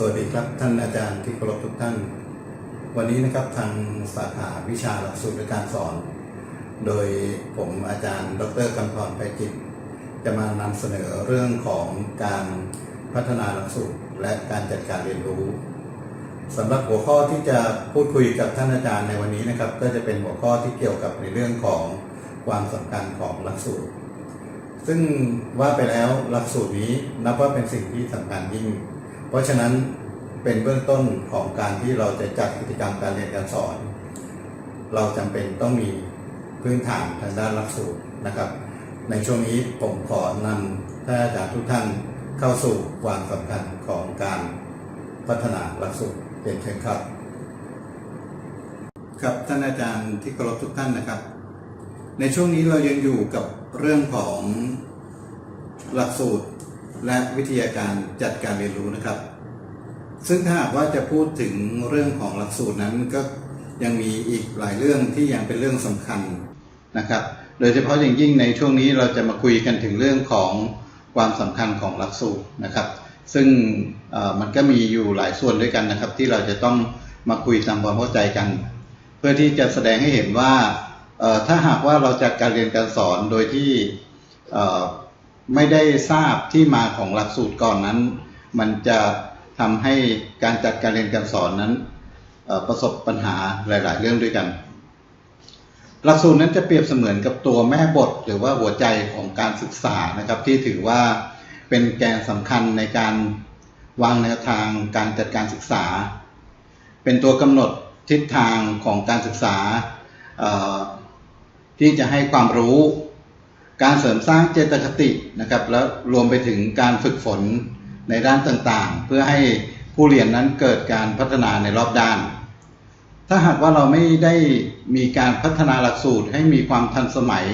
สวัสดีครับท่านอาจารย์ที่เคารพทุกท่าน วันนี้นะครับทางสาขาวิชาหลักสูตรการสอน โดยผมอาจารย์ ดรกำพรไพจิต จะมานำเสนอเรื่องของการพัฒนาหลักสูตรและการจัดการเรียนรู้สำหรับหัวข้อที่จะพูดคุยกับท่านอาจารย์ในวันนี้นะครับ ก็จะเป็นหัวข้อที่เกี่ยวกับในเรื่องของความสำคัญของหลักสูตร ซึ่งว่าไปแล้วหลักสูตรนี้นับว่าเป็นสิ่งที่สำคัญยิ่ง เพราะฉะนั้นเป็นเบื้องต้นของการที่เราจะจัดกิจกรรมการเรียนการสอน เราจำเป็นต้องมีพื้นฐานทางด้านหลักสูตรนะครับ ในช่วงนี้ผมขอนำท่านอาจารย์ทุกท่านเข้าสู่ความสำคัญของการพัฒนาหลักสูตรเป็นเชิญครับครับท่านอาจารย์ที่เคารพทุกท่านนะครับ ในช่วงนี้เรายังอยู่กับเรื่องของหลักสูตร และวิทยาการจัดการเรียนรู้นะครับ ซึ่งถ้าหากว่าจะพูดถึงเรื่องของหลักสูตรนั้นก็ยังมีอีกหลายเรื่องที่ยังเป็นเรื่องสำคัญนะครับ โดยเฉพาะอย่างยิ่งในช่วงนี้เราจะมาคุยกันถึงเรื่องของความสำคัญของหลักสูตรนะครับ ซึ่งมันก็มีอยู่หลายส่วนด้วยกันนะครับ ที่เราจะต้องมาคุยตามความเข้าใจกัน เพื่อที่จะแสดงให้เห็นว่าถ้าหากว่าเราจัดการเรียนการสอนโดยที่ ไม่ได้ทราบที่มาของหลักสูตรก่อนนั้น มันจะทำให้การจัดการเรียนการสอนนั้นประสบปัญหาหลาย ๆ เรื่องด้วยกัน หลักสูตรนั้นจะเปรียบเสมือนกับตัวแม่บท หรือว่าหัวใจของการศึกษานะครับ ที่ถือว่าเป็นแกนสำคัญในการวางแนวทางการจัดการศึกษา เป็นตัวกำหนดทิศทางของการศึกษาที่จะให้ความรู้ การเสริมสร้างเจตคตินะครับ แล้วรวมไปถึงการฝึกฝนในด้านต่างๆ เพื่อให้ผู้เรียนนั้นเกิดการพัฒนาในรอบด้าน ถ้าหากว่าเราไม่ได้มีการพัฒนาหลักสูตรให้มีความทันสมัย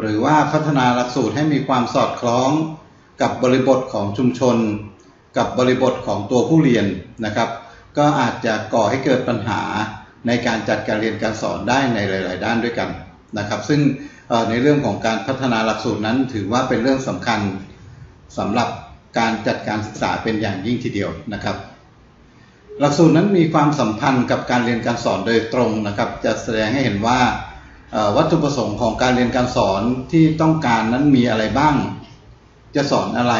หรือว่าพัฒนาหลักสูตรให้มีความสอดคล้อง กับบริบทของชุมชน กับบริบทของตัวผู้เรียนนะครับ ก็อาจจะก่อให้เกิดปัญหาในการจัดการเรียนการสอนได้ในหลาย ๆ ด้านด้วยกันนะครับ ซึ่ง ในเรื่องของการพัฒนาหลักสูตรนั้น ถือว่าเป็นเรื่องสำคัญสำหรับการจัดการศึกษาเป็นอย่างยิ่งทีเดียวนะครับ หลักสูตรนั้นมีความสัมพันธ์กับการเรียนการสอนโดยตรงนะครับ จะแสดงให้เห็นว่าวัตถุประสงค์ของการเรียนการสอนที่ต้องการนั้นมีอะไรบ้าง จะสอนอะไร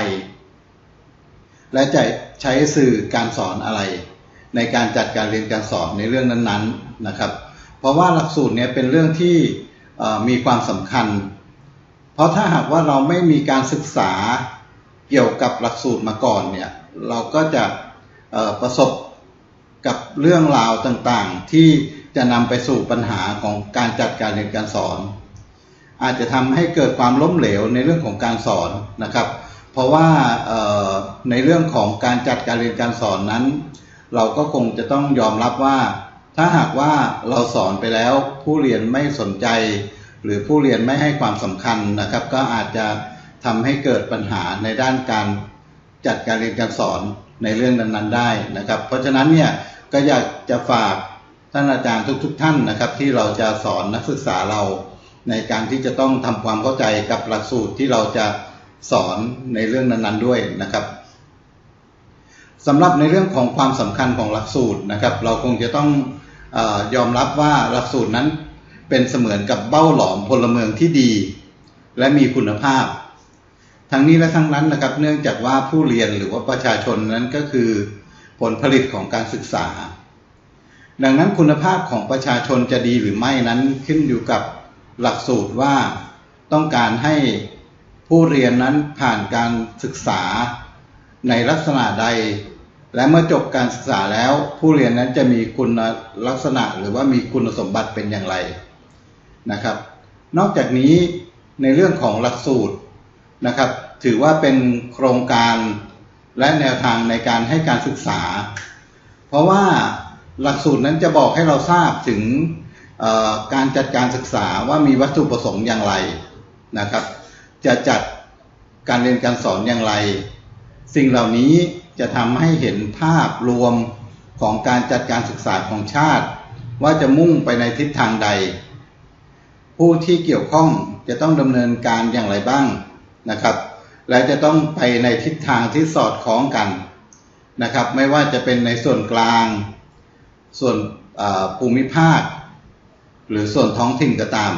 และจะใช้สื่อการสอนอะไร ในการจัดการเรียนการสอนในเรื่องนั้นๆนะครับ เพราะว่าหลักสูตรเนี่ยเป็นเรื่องที่ มีความสำคัญ เพราะถ้าหากว่าเราไม่มีการศึกษาเกี่ยวกับหลักสูตรมาก่อนเนี่ยเราก็จะประสบกับเรื่องราวต่างๆ ที่จะนำไปสู่ปัญหาของการจัดการเรียนการสอน อาจจะทำให้เกิดความล้มเหลวในเรื่องของการสอนนะครับ เพราะว่าในเรื่องของการจัดการเรียนการสอนนั้น เราก็คงจะต้องยอมรับว่า ถ้าหากว่าเราสอนไปแล้วผู้เรียนไม่สนใจ หรือผู้เรียนไม่ให้ความสำคัญนะครับ ก็อาจจะทำให้เกิดปัญหาในด้านการจัดการเรียนการสอนในเรื่องนั้นๆได้นะครับ เพราะฉะนั้นเนี่ยก็อยากจะฝากท่านอาจารย์ทุก ๆ ท่านนะครับ ที่เราจะสอนนักศึกษาเราในการที่จะต้องทำความเข้าใจกับหลักสูตรที่เราจะสอนในเรื่องนั้นๆด้วยนะครับสำหรับในเรื่องของความสำคัญของหลักสูตรนะครับ เราคงจะต้อง ยอมรับว่าหลักสูตรนั้นเป็นเสมือนกับเบ้าหลอมพลเมืองที่ดี และมีคุณภาพ ทั้งนี้และทั้งนั้นนะครับเนื่องจากว่าผู้เรียนหรือว่าประชาชนนั้นก็คือผลผลิตของการศึกษา ดังนั้นคุณภาพของประชาชนจะดีหรือไม่นั้นขึ้นอยู่กับหลักสูตรว่าต้องการให้ผู้เรียนนั้นผ่านการศึกษาในลักษณะใด และเมื่อจบการศึกษาแล้ว ผู้เรียนนั้นจะมีคุณลักษณะหรือว่ามีคุณสมบัติเป็นอย่างไรนะครับ นอกจากนี้ในเรื่องของหลักสูตรนะครับ ถือว่าเป็นโครงการและแนวทางในการให้การศึกษา เพราะว่าหลักสูตรนั้นจะบอกให้เราทราบถึงการจัดการศึกษาว่ามีวัตถุประสงค์อย่างไรนะครับ จะจัดการเรียนการสอนอย่างไร สิ่งเหล่านี้ จะทำให้เห็นภาพรวมของการจัดการศึกษาของชาติ ว่าจะมุ่งไปในทิศทางใด ผู้ที่เกี่ยวข้องจะต้องดำเนินการอย่างไรบ้างนะครับ และจะต้องไปในทิศทางที่สอดคล้องกันนะครับ ไม่ว่าจะเป็นในส่วนกลาง ส่วนภูมิภาค หรือส่วนท้องถิ่นก็ตาม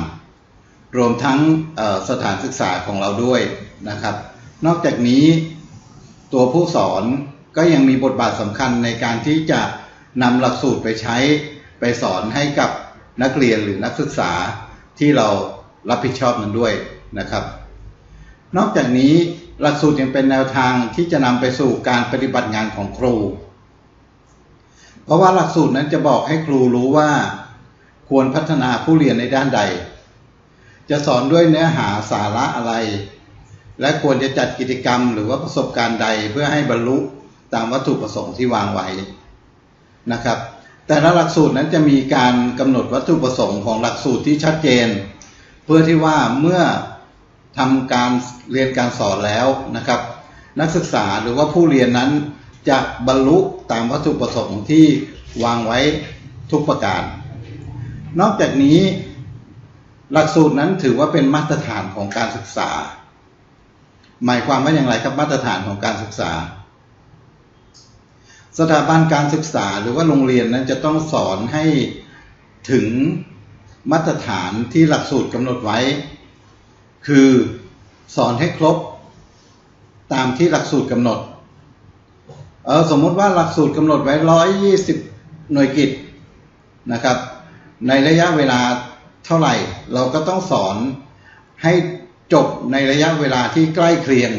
รวมทั้งสถานศึกษาของเราด้วยนะครับ นอกจากนี้ ตัวผู้สอนก็ยังมีบทบาทสำคัญในการที่จะนำหลักสูตรไปใช้ไปสอนให้กับนักเรียนหรือนักศึกษาที่เรารับผิดชอบนั้นด้วยนะครับ นอกจากนี้หลักสูตรยังเป็นแนวทางที่จะนำไปสู่การปฏิบัติงานของครู เพราะว่าหลักสูตรนั้นจะบอกให้ครูรู้ว่า ควรพัฒนาผู้เรียนในด้านใด จะสอนด้วยเนื้อหาสาระอะไร และควรจะจัดกิจกรรมหรือว่าประสบการณ์ใดเพื่อให้บรรลุตามวัตถุประสงค์ที่วางไว้นะครับ แต่ละหลักสูตรนั้นจะมีการกำหนดวัตถุประสงค์ของหลักสูตรที่ชัดเจน เพื่อที่ว่าเมื่อทำการเรียนการสอนแล้วนะครับ นักศึกษาหรือว่าผู้เรียนนั้นจะบรรลุตามวัตถุประสงค์ที่วางไว้ทุกประการ นอกจากนี้ หลักสูตรนั้นถือว่าเป็นมาตรฐานของการศึกษา หมายความว่าอย่างไรครับมาตรฐานของการศึกษา สถาบันการศึกษาหรือว่าโรงเรียนนั้นจะต้องสอนให้ถึงมาตรฐานที่หลักสูตรกำหนดไว้ คือสอนให้ครบตามที่หลักสูตรกำหนดเออสมมติว่าหลักสูตรกำหนดไว้ร้อยยี่สิบหน่วยกิจนะครับ ในระยะเวลาเท่าไหร่ เราก็ต้องสอนให้ จบในระยะเวลาที่ใกล้เคียง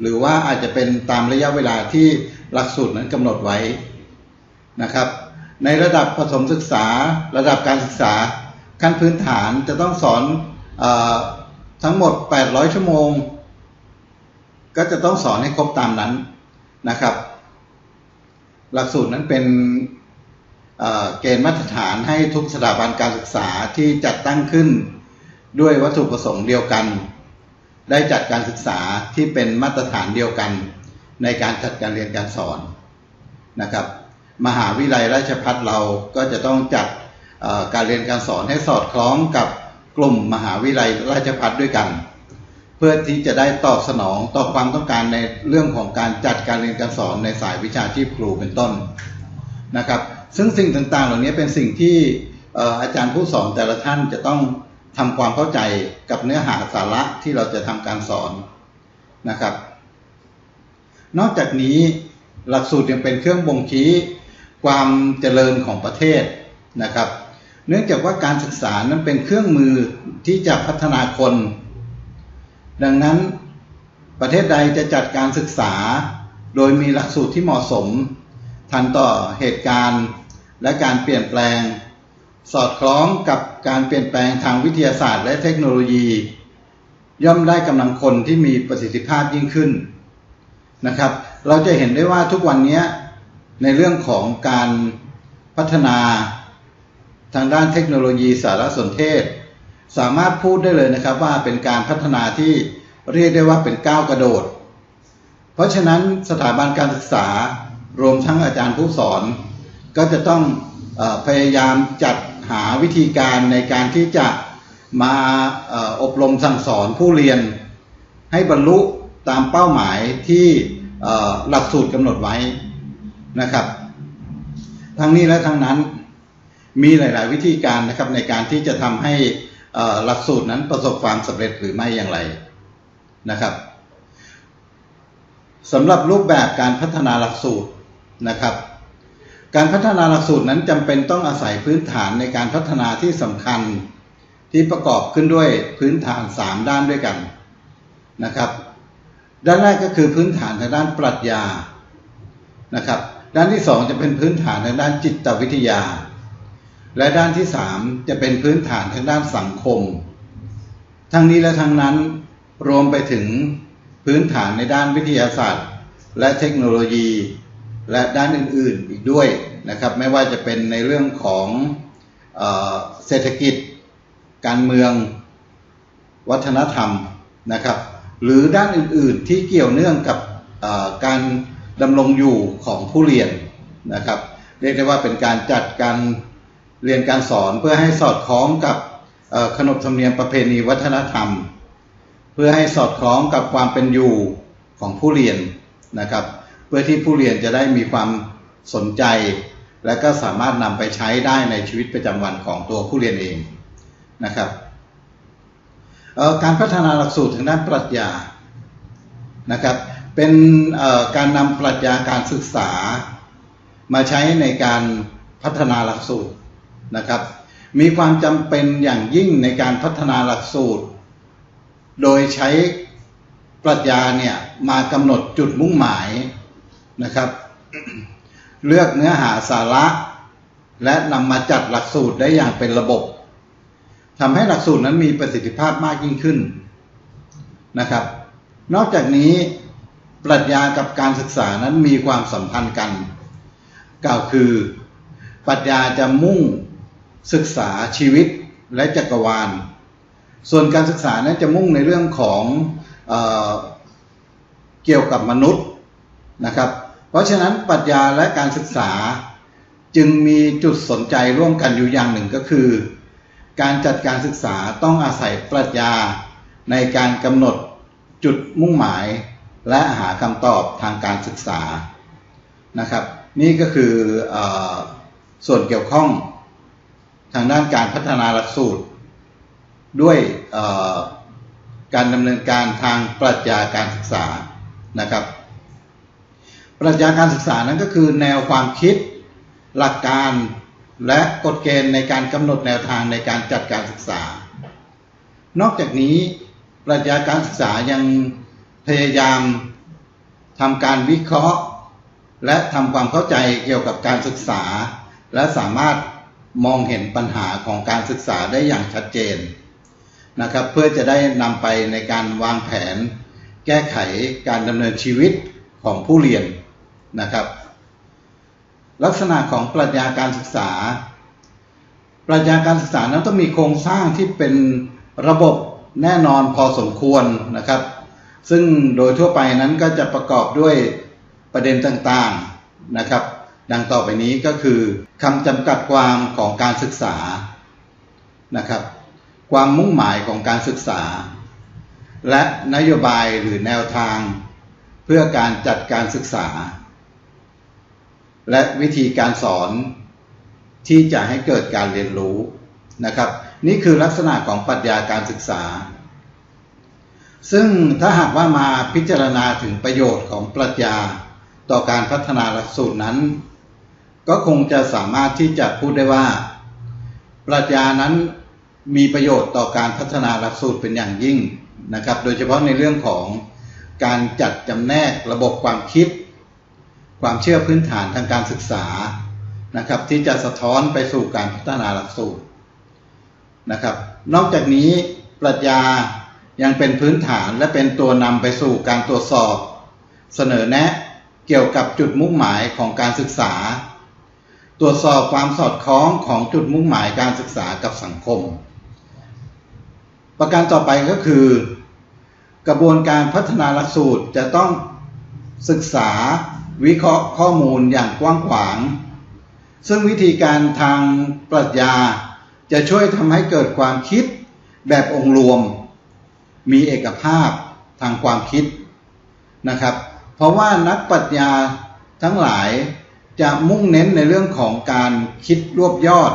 หรือว่าอาจจะเป็นตามระยะเวลาที่หลักสูตรนั้นกำหนดไว้นะครับ ในระดับประถมศึกษาระดับการศึกษาขั้นพื้นฐานจะต้องสอนอทั้งหมด 800 ชั่วโมง ก็จะต้องสอนให้ครบตามนั้นนะครับ หลักสูตรนั้นเป็นเกณฑ์มาตรฐานให้ทุกสถาบันการศึกษาที่จัดตั้งขึ้นด้วยวัตถุประสงค์เดียวกัน ได้จัดการศึกษาที่เป็นมาตรฐานเดียวกัน ในการจัดการเรียนการสอนนะครับ มหาวิทยาลัยราชภัฏเราก็จะต้องจัดการเรียนการสอนให้สอดคล้องกับกลุ่มมหาวิทยาลัยราชภัฏด้วยกัน เพื่อที่จะได้ตอบสนองต่อความต้องการในเรื่องของการจัดการเรียนการสอนในสายวิชาชีพครูเป็นต้นนะครับ ซึ่งสิ่งต่างๆ เหล่านี้เป็นสิ่งที่อาจารย์ผู้สอนแต่ละท่านจะต้อง ทำความเข้าใจกับเนื้อหาสาระที่เราจะทำการสอนนะครับ นอกจากนี้หลักสูตรยังเป็นเครื่องบ่งชี้ความเจริญของประเทศนะครับ เนื่องจากว่าการศึกษานั้นเป็นเครื่องมือที่จะพัฒนาคน ดังนั้นประเทศใดจะจัดการศึกษา โดยมีหลักสูตรที่เหมาะสม ทันต่อเหตุการณ์และการเปลี่ยนแปลง สอดคล้องกับการเปลี่ยนแปลงทางวิทยาศาสตร์และเทคโนโลยี ย่อมได้กำลังคนที่มีประสิทธิภาพยิ่งขึ้นนะครับ เราจะเห็นได้ว่าทุกวันนี้ในเรื่องของการพัฒนาทางด้านเทคโนโลยีสารสนเทศ สามารถพูดได้เลยนะครับว่าเป็นการพัฒนาที่เรียกได้ว่าเป็นก้าวกระโดด เพราะฉะนั้นสถาบันการศึกษารวมทั้งอาจารย์ผู้สอน ก็จะต้อง พยายามจัดหาวิธีการในการที่จะมาอบรมสั่งสอนผู้เรียน ให้บรรลุตามเป้าหมายที่หลักสูตรกำหนดไว้นะครับ ทั้งนี้และทั้งนั้นมีหลาย ๆ วิธีการนะครับในการที่จะทำให้หลักสูตรนั้นประสบความสำเร็จหรือไม่อย่างไรนะครับสำหรับรูปแบบการพัฒนาหลักสูตรนะครับ การพัฒนาหลักสูตรนั้นจำเป็นต้องอาศัยพื้นฐานในการพัฒนาที่สำคัญที่ประกอบขึ้นด้วยพื้นฐาน 3 ด้านด้วยกันนะครับ ด้านแรกก็คือพื้นฐานทางด้านปรัชญานะครับ ด้านที่สองจะเป็นพื้นฐานทางด้านจิตวิทยา และด้านที่สามจะเป็นพื้นฐานทางด้านสังคม ทั้งนี้และทั้งนั้นรวมไปถึงพื้นฐานในด้านวิทยาศาสตร์ และเทคโนโลยี และด้านอื่นๆอีกด้วยนะครับ ไม่ว่าจะเป็นในเรื่องของเออเศรษฐกิจ การเมือง วัฒนธรรมนะครับ หรือด้านอื่นๆที่เกี่ยวเนื่องกับการดำรงอยู่ของผู้เรียนนะครับ เรียกได้ว่าเป็นการจัดการเรียนการสอนเพื่อให้สอดคล้องกับขนบธรรมเนียมประเพณีวัฒนธรรม เพื่อให้สอดคล้องกับความเป็นอยู่ของผู้เรียนนะครับ เพื่อที่ผู้เรียนจะได้มีความสนใจ และก็สามารถนำไปใช้ได้ในชีวิตประจำวันของตัวผู้เรียนเองนะครับการพัฒนาหลักสูตรทางด้านปรัชญานะครับเป็นการนำปรัชญาการศึกษา มาใช้ในการพัฒนาหลักสูตรนะครับ มีความจำเป็นอย่างยิ่งในการพัฒนาหลักสูตร โดยใช้ปรัชญาเนี่ยมากำหนดจุดมุ่งหมาย นะครับ เลือกเนื้อหาสาระ และนำมาจัดหลักสูตรได้อย่างเป็นระบบทำให้หลักสูตรนั้นมีประสิทธิภาพมากยิ่งขึ้นนะครับ นอกจากนี้ปรัชญากับการศึกษานั้นมีความสัมพันธ์กัน กล่าวคือปรัชญาจะมุ่งศึกษาชีวิตและจักรวาล ส่วนการศึกษานั้นจะมุ่งในเรื่องของเออเกี่ยวกับมนุษย์นะครับ เพราะฉะนั้นปรัชญาและการศึกษาจึงมีจุดสนใจร่วมกันอยู่อย่างหนึ่งก็คือ การจัดการศึกษาต้องอาศัยปรัชญาในการกำหนดจุดมุ่งหมาย และหาคำตอบทางการศึกษานะครับ นี่ก็คืออส่วนเกี่ยวข้องทางด้านการพัฒนาหลักสูตร ด้วยการดำเนินการทางปรัชญาการศึกษานะครับ ปรัชญาการศึกษานั้นก็คือแนวความคิดหลักการและกฎเกณฑ์ในการกำหนดแนวทางในการจัดการศึกษา นอกจากนี้ปรัชญาการศึกษายังพยายามทำการวิเคราะห์ และทำความเข้าใจเกี่ยวกับการศึกษา และสามารถมองเห็นปัญหาของการศึกษาได้อย่างชัดเจนนะครับ เพื่อจะได้นำไปในการวางแผน แก้ไขการดำเนินชีวิตของผู้เรียน นะครับ ลักษณะของปรัชญาการศึกษา ปรัชญาการศึกษานั้นต้องมีโครงสร้างที่เป็นระบบแน่นอนพอสมควรนะครับ ซึ่งโดยทั่วไปนั้นก็จะประกอบด้วยประเด็นต่างๆนะครับ ดังต่อไปนี้ก็คือคำจำกัดความของการศึกษานะครับ ความมุ่งหมายของการศึกษา และนโยบายหรือแนวทาง เพื่อการจัดการศึกษา และวิธีการสอนที่จะให้เกิดการเรียนรู้นะครับ นี่คือลักษณะของปรัชญาการศึกษา ซึ่งถ้าหากว่ามาพิจารณาถึงประโยชน์ของปรัชญาต่อการพัฒนาหลักสูตรนั้น ก็คงจะสามารถที่จะพูดได้ว่า ปรัชญานั้นมีประโยชน์ต่อการพัฒนาหลักสูตรเป็นอย่างยิ่งนะครับ โดยเฉพาะในเรื่องของการจัดจำแนกระบบความคิด ความเชื่อพื้นฐานทางการศึกษานะครับ ที่จะสะท้อนไปสู่การพัฒนาหลักสูตรนะครับ นอกจากนี้ปรัชญายังเป็นพื้นฐานและเป็นตัวนำไปสู่การตรวจสอบ เสนอแนะเกี่ยวกับจุดมุ่งหมายของการศึกษา ตรวจสอบความสอดคล้องของจุดมุ่งหมายการศึกษากับสังคม ประการต่อไปก็คือ กระบวนการพัฒนาหลักสูตรจะต้องศึกษา วิเคราะห์ข้อมูลอย่างกว้างขวาง ซึ่งวิธีการทางปรัชญาจะช่วยทำให้เกิดความคิดแบบองค์รวม มีเอกภาพทางความคิดนะครับ เพราะว่านักปรัชญาทั้งหลายจะมุ่งเน้นในเรื่องของการคิดรวบยอด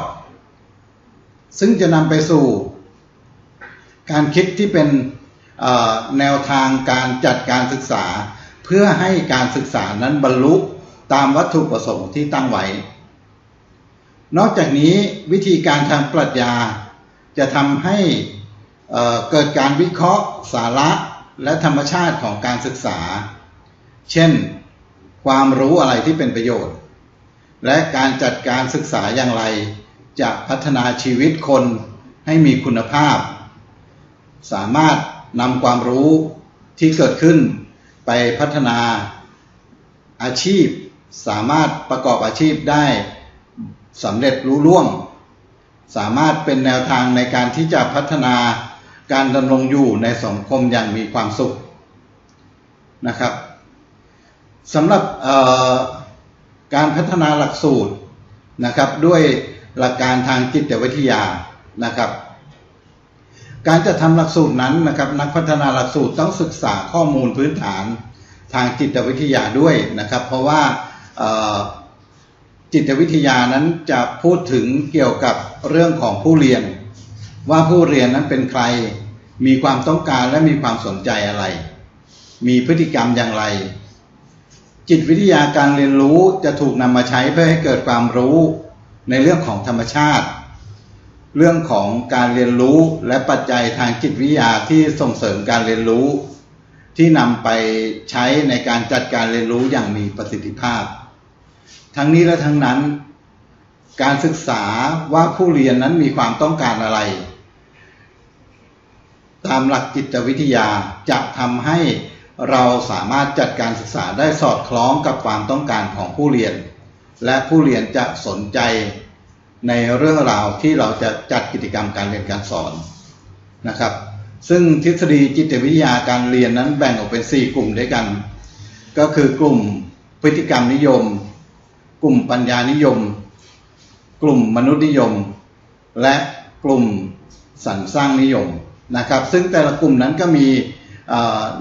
ซึ่งจะนำไปสู่ การคิดที่เป็นแนวทางการจัดการศึกษา เพื่อให้การศึกษานั้นบรรลุตามวัตถุประสงค์ที่ตั้งไว้ นอกจากนี้วิธีการทางปรัชญา จะทำให้เเกิดการวิเคราะห์สาระและธรรมชาติของการศึกษา เช่น ความรู้อะไรที่เป็นประโยชน์ และการจัดการศึกษาอย่างไร จะพัฒนาชีวิตคนให้มีคุณภาพ สามารถนำความรู้ที่เกิดขึ้น ไปพัฒนาอาชีพ สามารถประกอบอาชีพได้สำเร็จรู้ล่วง สามารถเป็นแนวทางในการที่จะพัฒนาการดำรงอยู่ในสังคมอย่างมีความสุขนะครับสำหรับการพัฒนาหลักสูตรนะครับด้วยหลักการทางจิตวิทยานะครับ การจะทำหลักสูตรนั้นนะครับ นักพัฒนาหลักสูตรต้องศึกษาข้อมูลพื้นฐานทางจิตวิทยาด้วยนะครับ เพราะว่าจิตวิทยานั้นจะพูดถึงเกี่ยวกับเรื่องของผู้เรียน ว่าผู้เรียนนั้นเป็นใคร มีความต้องการและมีความสนใจอะไร มีพฤติกรรมอย่างไร จิตวิทยาการเรียนรู้จะถูกนำมาใช้เพื่อให้เกิดความรู้ในเรื่องของธรรมชาติ เรื่องของการเรียนรู้และปัจจัยทางจิตวิทยาที่ส่งเสริมการเรียนรู้ ที่นำไปใช้ในการจัดการเรียนรู้อย่างมีประสิทธิภาพ ทั้งนี้และทั้งนั้น การศึกษาว่าผู้เรียนนั้นมีความต้องการอะไร ตามหลักจิตวิทยาจะทำให้เราสามารถจัดการศึกษาได้สอดคล้องกับความต้องการของผู้เรียน และผู้เรียนจะสนใจ ในเรื่องราวที่เราจะจัดกิจกรรมการเรียนการสอนนะครับ ซึ่งทฤษฎีจิตวิทยาการเรียนนั้นแบ่งออกเป็น 4 กลุ่มด้วยกัน ก็คือกลุ่มพฤติกรรมนิยม กลุ่มปัญญานิยม กลุ่มมนุษยนิยม และกลุ่มสรรสร้างนิยมนะครับ ซึ่งแต่ละกลุ่มนั้นก็มี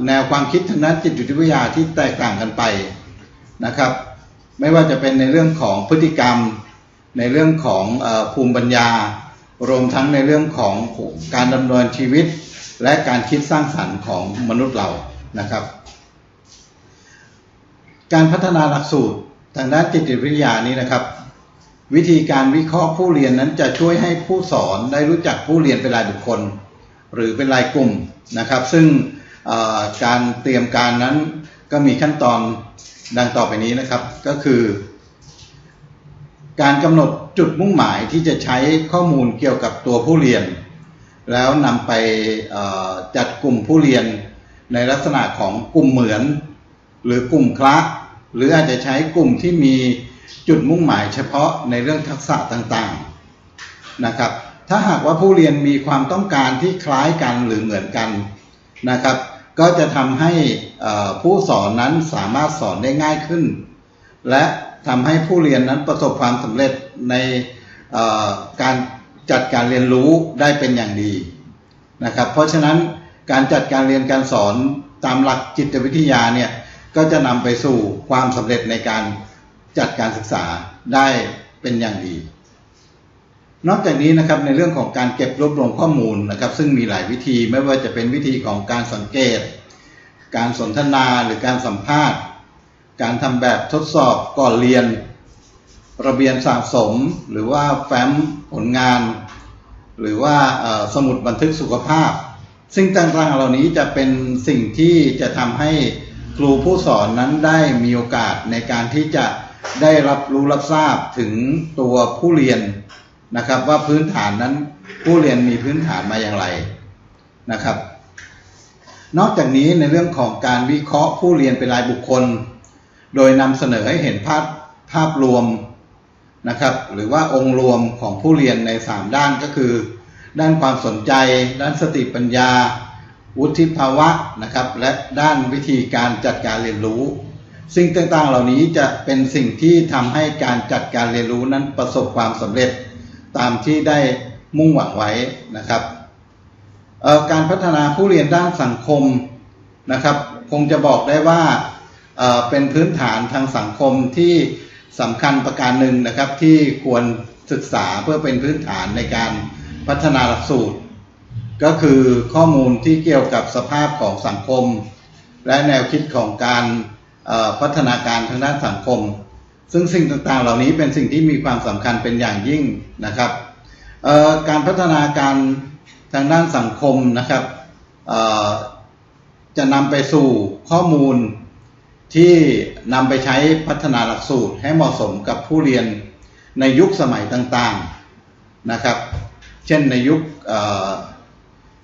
แนวความคิดทางด้านจิตวิทยาที่แตกต่างกันไปนะครับ ไม่ว่าจะเป็นในเรื่องของพฤติกรรม ในเรื่องของภูมิปัญญา รวมทั้งในเรื่องของการดำเนินชีวิต และการคิดสร้างสรรค์ของมนุษย์เรานะครับ การพัฒนาหลักสูตรทางด้านจิตวิทยานี้นะครับ วิธีการวิเคราะห์ผู้เรียนนั้นจะช่วยให้ผู้สอนได้รู้จักผู้เรียนเป็นรายบุคคล หรือเป็นรายกลุ่มนะครับ ซึ่งการเตรียมการนั้นก็มีขั้นตอนดังต่อไปนี้นะครับ ก็คือ การกำหนดจุดมุ่งหมายที่จะใช้ข้อมูลเกี่ยวกับตัวผู้เรียน แล้วนำไปจัดกลุ่มผู้เรียนในลักษณะของกลุ่มเหมือน หรือกลุ่มคละหรืออาจจะใช้กลุ่มที่มีจุดมุ่งหมายเฉพาะในเรื่องทักษะต่างๆนะครับ ถ้าหากว่าผู้เรียนมีความต้องการที่คล้ายกันหรือเหมือนกันนะครับ ก็จะทำให้ผู้สอนนั้นสามารถสอนได้ง่ายขึ้น และ ทำให้ผู้เรียนนั้นประสบความสำเร็จในการจัดการเรียนรู้ได้เป็นอย่างดีนะครับ เพราะฉะนั้นการจัดการเรียนการสอนตามหลักจิตวิทยาเนี่ยก็จะนำไปสู่ความสำเร็จในการจัดการศึกษาได้เป็นอย่างดี นอกจากนี้นะครับในเรื่องของการเก็บรวบรวมข้อมูลนะครับ ซึ่งมีหลายวิธีไม่ว่าจะเป็นวิธีของการสังเกต การสนทนาหรือการสัมภาษณ์ การทำแบบทดสอบก่อนเรียน ระเบียนสะสม หรือว่าแฟ้มผลงาน หรือว่าสมุดบันทึกสุขภาพ ซึ่งต่างๆเหล่านี้จะเป็นสิ่งที่จะทำให้ครูผู้สอนนั้นได้มีโอกาสในการที่จะได้รับรู้รับทราบถึงตัวผู้เรียนนะครับ ว่าพื้นฐานนั้นผู้เรียนมีพื้นฐานมาอย่างไรนะครับ นอกจากนี้ในเรื่องของการวิเคราะห์ผู้เรียนเป็นรายบุคคล โดยนำเสนอให้เห็นภาพภาพรวมนะครับหรือว่าองค์รวมของผู้เรียนใน 3 ด้านก็คือ ด้านความสนใจ ด้านสติปัญญา วุฒิภาวะนะครับและด้านวิธีการจัดการเรียนรู้ สิ่งต่างๆเหล่านี้จะเป็นสิ่งที่ทำให้การจัดการเรียนรู้นั้นประสบความสำเร็จตามที่ได้มุ่งหวังไว้นะครับการพัฒนาผู้เรียนด้านสังคมนะครับ คงจะบอกได้ว่า เป็นพื้นฐานทางสังคมที่สำคัญประการหนึ่งนะครับ ที่ควรศึกษาเพื่อเป็นพื้นฐานในการพัฒนาหลักสูตร ก็คือข้อมูลที่เกี่ยวกับสภาพของสังคม และแนวคิดของการพัฒนาการทางด้านสังคม ซึ่งสิ่งต่างๆ เหล่านี้เป็นสิ่งที่มีความสำคัญเป็นอย่างยิ่งนะครับการพัฒนาการทางด้านสังคมนะครับจะนำไปสู่ข้อมูล ที่นำไปใช้พัฒนาหลักสูตรให้เหมาะสมกับผู้เรียนในยุคสมัยต่างๆนะครับ เช่นในยุค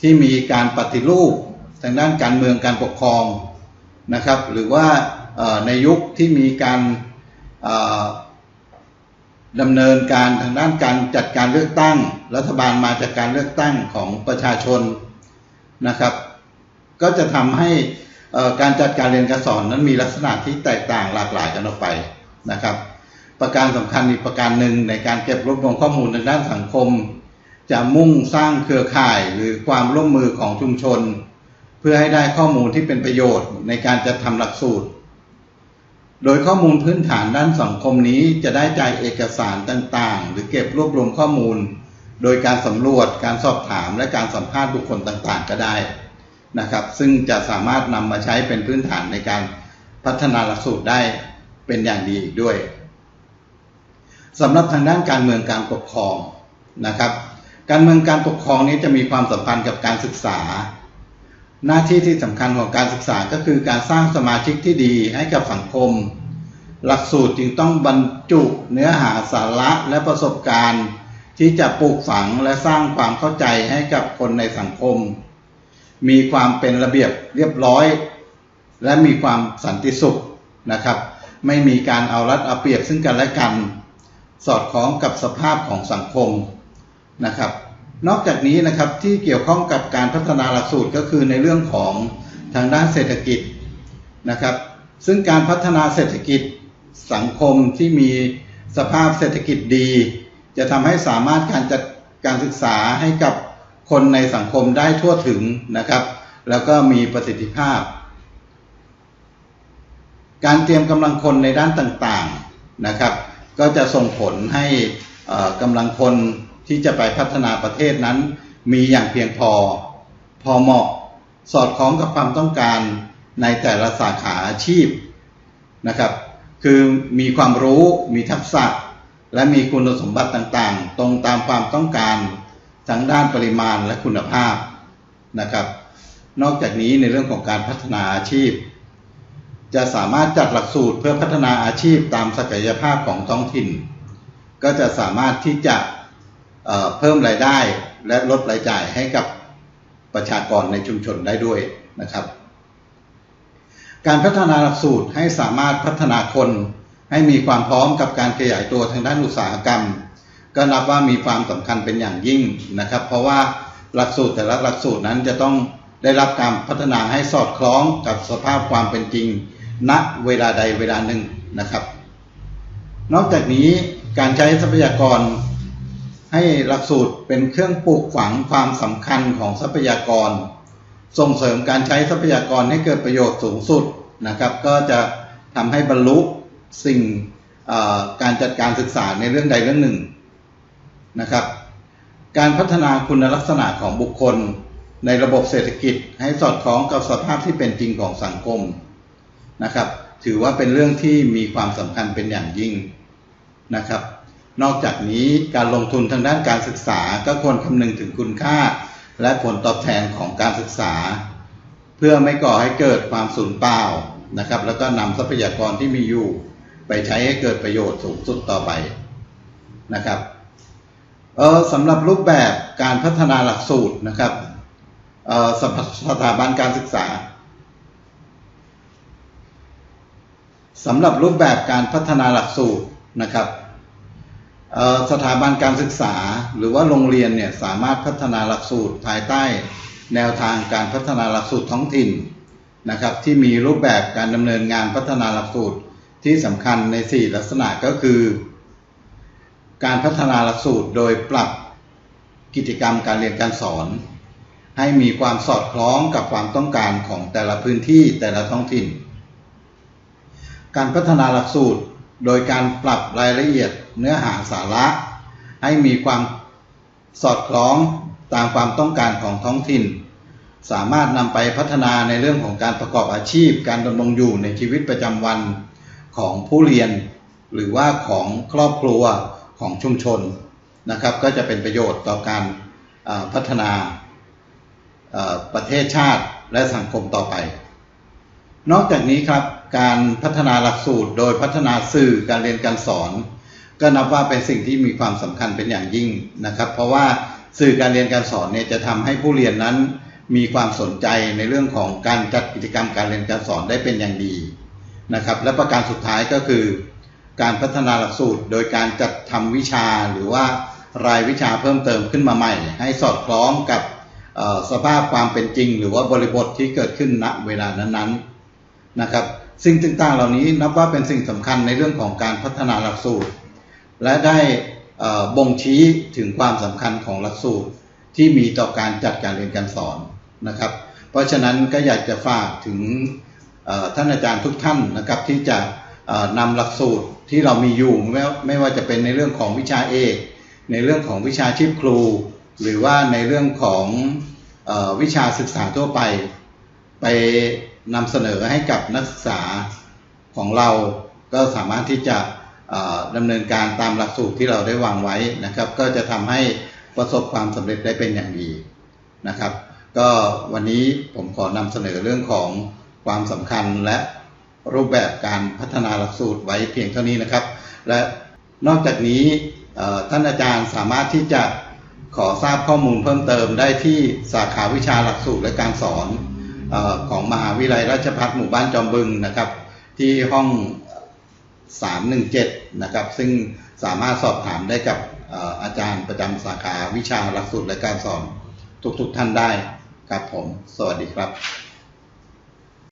ที่มีการปฏิรูปทางด้านการเมืองการปกครองนะครับ หรือว่าในยุคที่มีการดำเนินการทางด้านการจัดการเลือกตั้ง รัฐบาลมาจากการเลือกตั้งของประชาชนนะครับ ก็จะทำให้ การจัดการเรียนการสอนนั้นมีลักษณะที่แตกต่างหลากหลายกันออกไปนะครับ ประการสำคัญอีกประการหนึ่งในการเก็บรวบรวมข้อมูลทางด้านสังคม จะมุ่งสร้างเครือข่ายหรือความร่วมมือของชุมชน เพื่อให้ได้ข้อมูลที่เป็นประโยชน์ในการจัดทำหลักสูตร โดยข้อมูลพื้นฐานด้านสังคมนี้จะได้จากเอกสารต่างๆ หรือเก็บรวบรวมข้อมูล โดยการสำรวจ การสอบถาม และการสัมภาษณ์บุคคลต่างๆ ก็ได้ นะครับ ซึ่งจะสามารถนำมาใช้เป็นพื้นฐานในการพัฒนาหลักสูตรได้เป็นอย่างดีอีกด้วยสำหรับทางด้านการเมืองการปกครองนะครับ การเมืองการปกครองนี้จะมีความสัมพันธ์กับการศึกษา หน้าที่ที่สำคัญของการศึกษาก็คือการสร้างสมาชิกที่ดีให้กับสังคม หลักสูตรจึงต้องบรรจุเนื้อหาสาระและประสบการณ์ ที่จะปลูกฝังและสร้างความเข้าใจให้กับคนในสังคม มีความเป็นระเบียบเรียบร้อย และมีความสันติสุขนะครับ ไม่มีการเอารัดเอาเปรียบซึ่งกันและกัน สอดคล้องกับสภาพของสังคมนะครับ นอกจากนี้นะครับที่เกี่ยวข้องกับการพัฒนาหลักสูตรก็คือในเรื่องของทางด้านเศรษฐกิจนะครับ ซึ่งการพัฒนาเศรษฐกิจสังคมที่มีสภาพเศรษฐกิจดี จะทำให้สามารถการจัดการศึกษาให้กับ คนในสังคมได้ทั่วถึงนะครับ แล้วก็มีประสิทธิภาพ การเตรียมกำลังคนในด้านต่างๆนะครับ ก็จะส่งผลให้กำลังคนที่จะไปพัฒนาประเทศนั้น มีอย่างเพียงพอ พอเหมาะสอดคล้องกับความต้องการในแต่ละสาขาอาชีพนะครับ คือมีความรู้ มีทักษะ และมีคุณสมบัติต่างๆ ตรงตามความต้องการ ทั้งด้านปริมาณและคุณภาพนะครับ นอกจากนี้ในเรื่องของการพัฒนาอาชีพ จะสามารถจัดหลักสูตรเพื่อพัฒนาอาชีพตามศักยภาพของท้องถิ่น ก็จะสามารถที่จะเเพิ่มรายได้และลดรายจ่ายให้กับประชากรในชุมชนได้ด้วยนะครับ การพัฒนาหลักสูตรให้สามารถพัฒนาคนให้มีความพร้อมกับการขยายตัวทางด้านอุตสาหกรรม ก็นับว่ามีความสำคัญเป็นอย่างยิ่งนะครับ เพราะว่าหลักสูตรแต่ละหลักสูตรนั้นจะต้องได้รับการพัฒนาให้สอดคล้องกับสภาพความเป็นจริง ณเวลาใดเวลาหนึ่งนะครับ นอกจากนี้การใช้ทรัพยากร ให้หลักสูตรเป็นเครื่องปลูกฝังความสำคัญของทรัพยากร ส่งเสริมการใช้ทรัพยากรให้เกิดประโยชน์สูงสุดนะครับ ก็จะทำให้บรรลุสิ่งการจัดการศึกษาในเรื่องใดเรื่องหนึ่ง นะครับ การพัฒนาคุณลักษณะของบุคคล ในระบบเศรษฐกิจให้สอดคล้องกับสภาพที่เป็นจริงของสังคมนะครับ ถือว่าเป็นเรื่องที่มีความสำคัญเป็นอย่างยิ่งนะครับ นอกจากนี้การลงทุนทางด้านการศึกษาก็ควรคำนึงถึงคุณค่า และผลตอบแทนของการศึกษา เพื่อไม่ก่อให้เกิดความสูญเปล่านะครับ แล้วก็นำทรัพยากรที่มีอยู่ ไปใช้ให้เกิดประโยชน์สูงสุดต่อไปนะครับ เออสำหรับรูปแบบการพัฒนาหลักสูตรนะครับเออสถสถาบันการศึกษาสำหรับรูปแบบการพัฒนาหลักสูตรนะครับออสถาบันการศึกษาหรือว่าโรงเรียนเนี่ยสามารถพัฒนาหลักสูตรภายใต้แนวทางการพัฒนาหลักสูตรท้องถิ่นนะครับ ที่มีรูปแบบการดำเนินงานพัฒนาหลักสูตรที่สำคัญใน 4 ลักษณะก็คือ การพัฒนาหลักสูตรโดยปรับกิจกรรมการเรียนการสอน ให้มีความสอดคล้องกับความต้องการของแต่ละพื้นที่แต่ละท้องถิ่น การพัฒนาหลักสูตรโดยการปรับรายละเอียดเนื้อหาสาระ ให้มีความสอดคล้องตามความต้องการของท้องถิ่น สามารถนำไปพัฒนาในเรื่องของการประกอบอาชีพ การดำรงอยู่ในชีวิตประจำวันของผู้เรียน หรือว่าของครอบครัว ของชุมชนนะครับ ก็จะเป็นประโยชน์ต่อการพัฒนาอ่าประเทศชาติและสังคมต่อไป นอกจากนี้ครับการพัฒนาหลักสูตร โดยพัฒนาสื่อการเรียนการสอน ก็นับว่าเป็นสิ่งที่มีความสำคัญเป็นอย่างยิ่งนะครับ เพราะว่าสื่อการเรียนการสอนเนี่ยจะทำให้ผู้เรียนนั้นมีความสนใจในเรื่องของการจัดกิจกรรมการเรียนการสอนได้เป็นอย่างดีนะครับ และประการสุดท้ายก็คือ การพัฒนาหลักสูตร โดยการจัดทำวิชาหรือว่ารายวิชาเพิ่มเติมขึ้นมาใหม่ ให้สอดคล้องกับสภาพความเป็นจริง หรือว่าบริบทที่เกิดขึ้นณเวลานั้นๆนะครับสิ่งต่างๆเหล่านี้นับว่าเป็นสิ่งสำคัญในเรื่องของการพัฒนาหลักสูตร และได้บ่งชี้ถึงความสำคัญของหลักสูตรที่มีต่อการจัดการเรียนการสอนนะครับ เพราะฉะนั้นก็อยากจะฝากถึงท่านอาจารย์ทุกท่านนะครับที่จะ นำหลักสูตรที่เรามีอยู่ไม่ว่าไม่ว่าจะเป็นในเรื่องของวิชาเอก ในเรื่องของวิชาชีพครู หรือว่าในเรื่องของอวิชาศึกษาทั่วไป ไปนำเสนอให้กับนักศึกษาของเราก็สามารถที่จะดำเนินการตามหลักสูตรที่เราได้วางไว้นะครับ ก็จะทำให้ประสบความสำเร็จได้เป็นอย่างดีนะครับ ก็วันนี้ผมขอนำเสนอเรื่องของความสำคัญและ รูปแบบการพัฒนาหลักสูตรไว้เพียงเท่านี้นะครับ และนอกจากนี้ท่านอาจารย์สามารถที่จะขอทราบข้อมูลเพิ่มเติมได้ที่สาขาวิชาหลักสูตรและการสอนอของมหาวิทยาลัยราชภัฏหมู่บ้านจอมบึงนะครับ ที่ห้อง 317 นะครับ ซึ่งสามารถสอบถามได้กับอาจารย์ประจำสาขาวิชาหลักสูตรและการสอนทุกๆท่านได้ครับผม สวัสดีครับ